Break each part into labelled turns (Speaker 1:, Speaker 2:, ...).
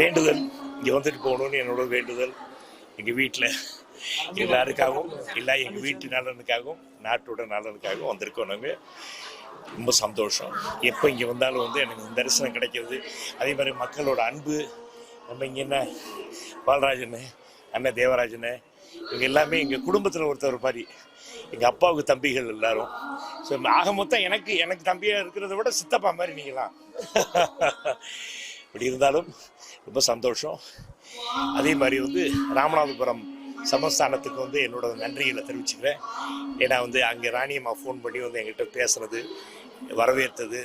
Speaker 1: வேண்டுதல். இங்கே வந்துட்டு போகணும்னு என்னோட வேண்டுதல். எங்கள் வீட்டில் எல்லாருக்காகவும் எல்லா எங்கள் வீட்டு நலனுக்காகவும் நாட்டோட நலனுக்காகவும் வந்திருக்கோம் நாங்கள் ரொம்ப சந்தோஷம். எப்போ இங்கே வந்தாலும் வந்து எனக்கு தரிசனம் கிடைக்கிறது. அதே மாதிரி மக்களோட அன்பு நம்ம இங்கே என்ன பாலராஜன் அண்ணன் தேவராஜன் இவங்க எல்லாமே எங்கள் குடும்பத்தில் ஒருத்தர் மாதிரி எங்கள் அப்பாவுக்கு தம்பிகள் எல்லாரும். ஸோ ஆக மொத்தம் எனக்கு எனக்கு தம்பியாக இருக்கிறத விட சித்தப்பா மாதிரி நீங்களாம். இப்படி இருந்தாலும் ரொம்ப சந்தோஷம். அதே மாதிரி வந்து ராமநாதபுரம் சமஸ்தானத்துக்கு வந்து என்னோட நன்றிகளை தெரிவிச்சுக்கிறேன். ஏன்னா வந்து அங்கே ராணியம்மா ஃபோன் பண்ணி வந்து என்கிட்ட பேசுனது வரவேற்றது.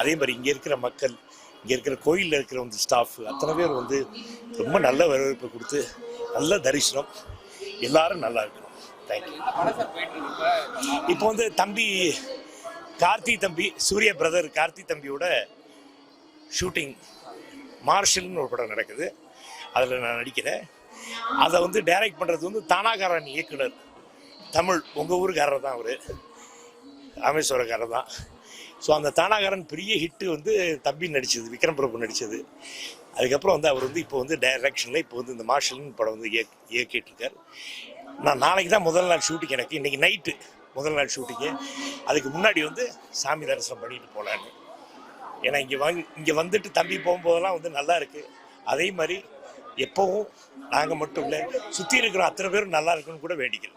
Speaker 1: அதே மாதிரி இங்கே இருக்கிற மக்கள் இங்கே இருக்கிற கோயிலில் இருக்கிற வந்து ஸ்டாஃப் அத்தனை பேர் வந்து ரொம்ப நல்ல வரவேற்பு கொடுத்து நல்ல தரிசனம். எல்லாரும் நல்லா இருக்கணும். தேங்க்யூ இப்போ வந்து தம்பி கார்த்தி தம்பி சூரிய பிரதர் கார்த்தி தம்பியோட ஷூட்டிங் மார்ஷல்னு ஒரு படம் நடக்குது. அதில் நான் நடிக்கிறேன். அதை வந்து டைரக்ட் பண்ணுறது வந்து தானாகாரன் இயக்குனர். தமிழ் உங்கள் ஊருக்காரர் தான் அவர். ராமேஸ்வரக்காரர் தான். ஸோ அந்த தானாகாரன் பெரிய ஹிட்டு வந்து தம்பி நடித்தது விக்ரம் பிரபு நடித்தது அதுக்கப்புறம் வந்து அவர் வந்து இப்போ வந்து டைரக்ஷனில் இப்போ வந்து இந்த மார்ஷல்னு படம் வந்து இயக் இயக்கிட்டுருக்கார். நான் நாளைக்கு தான் முதல் நாள் ஷூட்டிங் எனக்கு. இன்றைக்கி நைட்டு முதல் நாள் ஷூட்டிங்கு அதுக்கு முன்னாடி வந்து சாமி தரிசனம் பண்ணிட்டு போகலான்னு ஏன்னா இங்கே வாங்கி இங்கே வந்துட்டு தம்பி போகும்போதெல்லாம் வந்து நல்லா இருக்குது அதே மாதிரி எப்போவும் நாங்கள் மட்டும் இல்லை சுற்றி இருக்கிற அத்தனை பேரும் நல்லா இருக்குன்னு கூட வேண்டிக்கிறோம்.